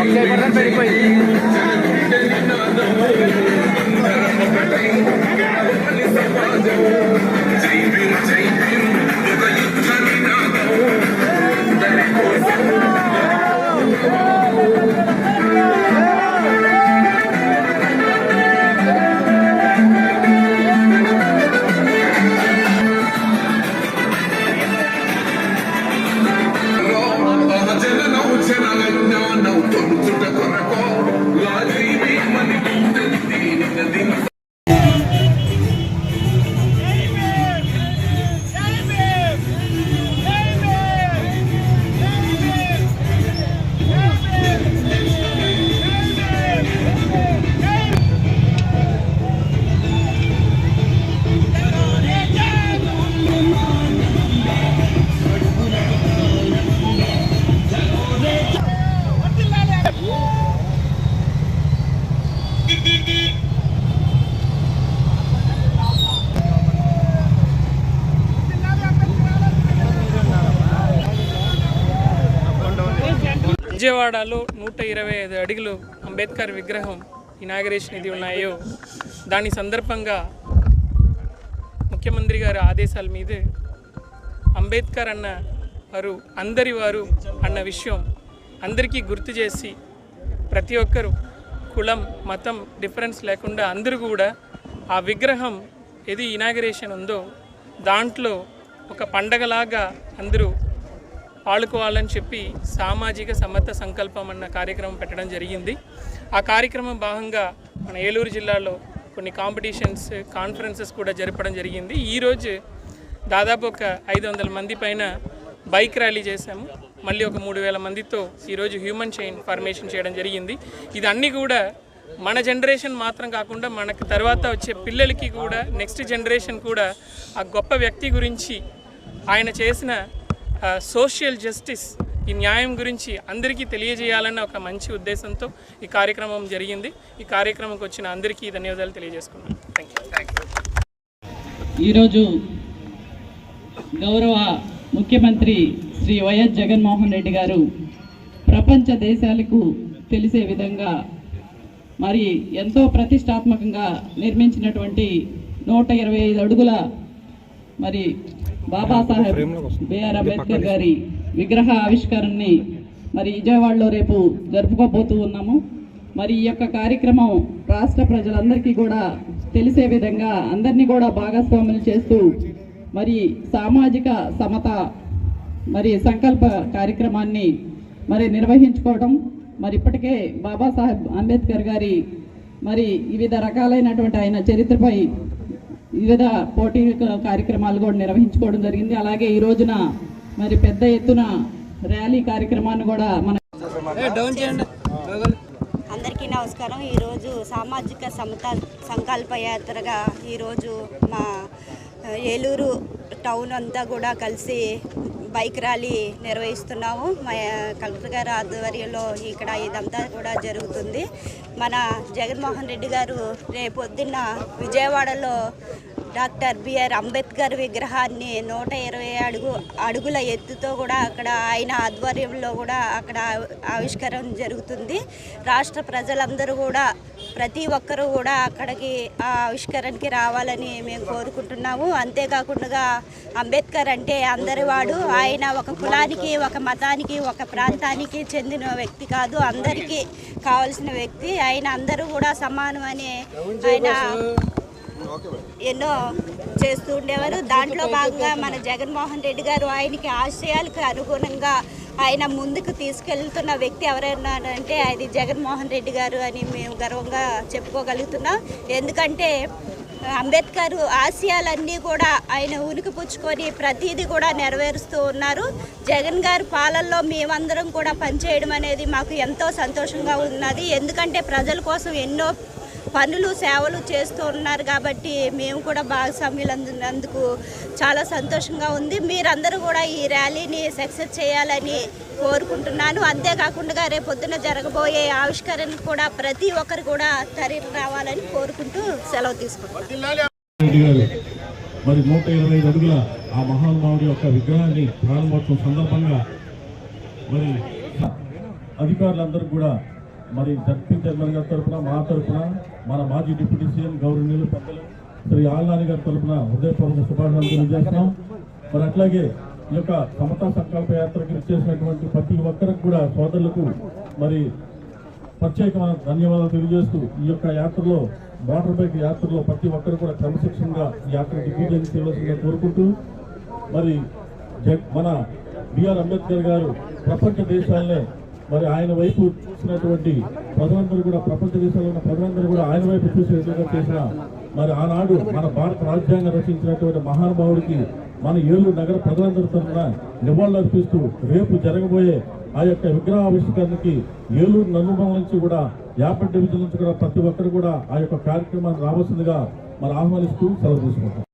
Ok, por el perico విజయవాడలో నూట ఇరవై ఐదు అడుగులు అంబేద్కర్ విగ్రహం ఇనాగరేషన్ ఇది ఉన్నాయో దాని సందర్భంగా ముఖ్యమంత్రి గారి ఆదేశాల మీద అంబేద్కర్ అన్న వారు అందరి వారు అన్న విషయం అందరికీ గుర్తు చేసి ప్రతి ఒక్కరు కులం మతం డిఫరెన్స్ లేకుండా అందరూ కూడా ఆ విగ్రహం ఏది ఇనాగరేషన్ ఉందో దాంట్లో ఒక పండగలాగా అందరూ ఆడుకోవాలని చెప్పి సామాజిక సమత సంకల్పం అన్న కార్యక్రమం పెట్టడం జరిగింది. ఆ కార్యక్రమం భాగంగా మన ఏలూరు జిల్లాలో కొన్ని కాంపిటీషన్స్ కాన్ఫరెన్సెస్ కూడా జరపడం జరిగింది. ఈరోజు దాదాపు ఒక ఐదు వందల మంది పైన బైక్ ర్యాలీ చేశాము. మళ్ళీ ఒక మూడు వేల మందితో ఈరోజు హ్యూమన్ చైన్ ఫార్మేషన్ చేయడం జరిగింది. ఇదన్నీ కూడా మన జనరేషన్ మాత్రం కాకుండా మనకు తర్వాత వచ్చే పిల్లలకి కూడా నెక్స్ట్ జనరేషన్ కూడా ఆ గొప్ప వ్యక్తి గురించి ఆయన చేసిన సోషల్ జస్టిస్ ఈ న్యాయం గురించి అందరికీ తెలియజేయాలన్న ఒక మంచి ఉద్దేశంతో ఈ కార్యక్రమం జరిగింది. ఈ కార్యక్రమంకి వచ్చిన అందరికీ ధన్యవాదాలు తెలియజేసుకున్నాను థ్యాంక్ యూ థ్యాంక్ యూ ఈరోజు గౌరవ ముఖ్యమంత్రి శ్రీ వైఎస్ జగన్మోహన్ రెడ్డి గారు ప్రపంచ దేశాలకు తెలిసే విధంగా మరి ఎంతో ప్రతిష్టాత్మకంగా నిర్మించినటువంటి నూట ఇరవై ఐదు అడుగుల మరి బాబాసాహెబ్ బిఆర్ అంబేద్కర్ గారి విగ్రహ ఆవిష్కరణని మరి విజయవాడలో రేపు జరుపుకోబోతూ ఉన్నాము. మరి ఈ యొక్క కార్యక్రమం రాష్ట్ర ప్రజలందరికీ కూడా తెలిసే విధంగా అందరినీ కూడా భాగస్వాములు చేస్తూ మరి సామాజిక సమత మరి సంకల్ప కార్యక్రమాన్ని మరి నిర్వహించుకోవడం మరి ఇప్పటికే బాబాసాహెబ్ అంబేద్కర్ గారి మరి వివిధ రకాలైనటువంటి ఆయన చరిత్రపై వివిధ పోటీ కార్యక్రమాలు కూడా నిర్వహించుకోవడం జరిగింది. అలాగే ఈ రోజున మరి పెద్ద ఎత్తున ర్యాలీ కార్యక్రమాన్ని కూడా మన అందరికీ నమస్కారం. ఈరోజు సామాజిక సమత సంకల్ప యాత్రగా ఈరోజు మా ఏలూరు టౌన్ అంతా కూడా కలిసి బైక్ ర్యాలీ నిర్వహిస్తున్నాము. మా కలెక్టర్ గారి ఆధ్వర్యంలో ఇక్కడ ఇదంతా కూడా జరుగుతుంది. మన జగన్మోహన్ రెడ్డి గారు రేపొద్దున్న విజయవాడలో డాక్టర్ బిఆర్ అంబేద్కర్ విగ్రహాన్ని నూట ఇరవై అడుగు అడుగుల ఎత్తుతో కూడా అక్కడ ఆయన ఆధ్వర్యంలో కూడా అక్కడ ఆవిష్కరణ జరుగుతుంది. రాష్ట్ర ప్రజలందరూ కూడా ప్రతి ఒక్కరూ కూడా అక్కడికి ఆ ఆవిష్కరణకి రావాలని మేము కోరుకుంటున్నాము. అంతేకాకుండా అంబేద్కర్ అంటే అందరి వాడు. ఆయన ఒక కులానికి ఒక మతానికి ఒక ప్రాంతానికి చెందిన వ్యక్తి కాదు. అందరికీ కావాల్సిన వ్యక్తి. ఆయన అందరూ కూడా సమానమని ఆయన ఎన్నో చేస్తూ ఉండేవారు. దాంట్లో భాగంగా మన జగన్మోహన్ రెడ్డి గారు ఆయనకి ఆశయాలకు అనుగుణంగా ఆయన ముందుకు తీసుకెళ్తున్న వ్యక్తి ఎవరైనా అంటే అది జగన్మోహన్ రెడ్డి గారు అని మేము గర్వంగా చెప్పుకోగలుగుతున్నాం. ఎందుకంటే అంబేద్కర్ ఆశయాలన్నీ కూడా ఆయన ఉనికి పుచ్చుకొని ప్రతిదీ కూడా నెరవేరుస్తూ ఉన్నారు. జగన్ గారి పాలనలో మేమందరం కూడా పనిచేయడం అనేది మాకు ఎంతో సంతోషంగా ఉన్నది. ఎందుకంటే ప్రజల కోసం ఎన్నో పనులు సేవలు చేస్తూ ఉన్నారు కాబట్టి మేము కూడా భాగస్వామ్యులు అందుకు చాలా సంతోషంగా ఉంది. మీరందరూ కూడా ఈ ర్యాలీని సక్సెస్ చేయాలని కోరుకుంటున్నాను. అంతేకాకుండా రేపు పొద్దున జరగబోయే ఆవిష్కరణ కూడా ప్రతి ఒక్కరు కూడా తరలి రావాలని కోరుకుంటూ సెలవు తీసుకుంటున్నాను. మరి నూట ఇరవై ఐదు అడుగుల ఆ మహానుభావుడి యొక్క విగ్రహాన్ని ప్రారంభోత్సవం సందర్భంగా మరి అధికారులందరూ కూడా మరి జడ్పీ చైర్మన్ గారి తరఫున మా తరఫున మన మాజీ డిప్యూటీ సీఎం గౌరవనీయులు పెద్దలు శ్రీ ఆళ్ళనాని గారి తరఫున హృదయపూర్వక శుభాకాంక్షలు తెలియజేస్తున్నాం. మరి అట్లాగే ఈ యొక్క సమతా సంకల్ప యాత్రకి ఇచ్చేసినటువంటి ప్రతి ఒక్కరికి కూడా సోదరులకు మరి ప్రత్యేకమైన ధన్యవాదాలు తెలియజేస్తూ ఈ యొక్క యాత్రలో మోటార్ బైక్ యాత్రలో ప్రతి ఒక్కరు కూడా క్రమశిక్షణగా ఈ యాత్ర దిగ్విజయం చేయవలసిందిగా కోరుకుంటూ మరి మన బిఆర్ అంబేద్కర్ గారు ప్రపంచ దేశాలనే మరి ఆయన వైపు చూసినటువంటి ప్రజలందరూ కూడా ప్రపంచ దేశాల్లో ఉన్న ప్రజలందరూ కూడా ఆయన వైపు చూసి విధంగా చేసిన మరి ఆనాడు మన భారత రాజ్యాంగం రచించినటువంటి మహానుభావుడికి మన ఏలూరు నగర ప్రజలందరి తరఫున నివాళులర్పిస్తూ రేపు జరగబోయే ఆ యొక్క విగ్రహావిష్కరణకి ఏలూరు నలుమూల నుంచి కూడా యాభై డివిజన్ నుంచి కూడా ప్రతి ఒక్కరు కూడా ఆ యొక్క కార్యక్రమాన్ని రావాల్సిందిగా మరి ఆహ్వానిస్తూ సెలవు తీసుకుంటాం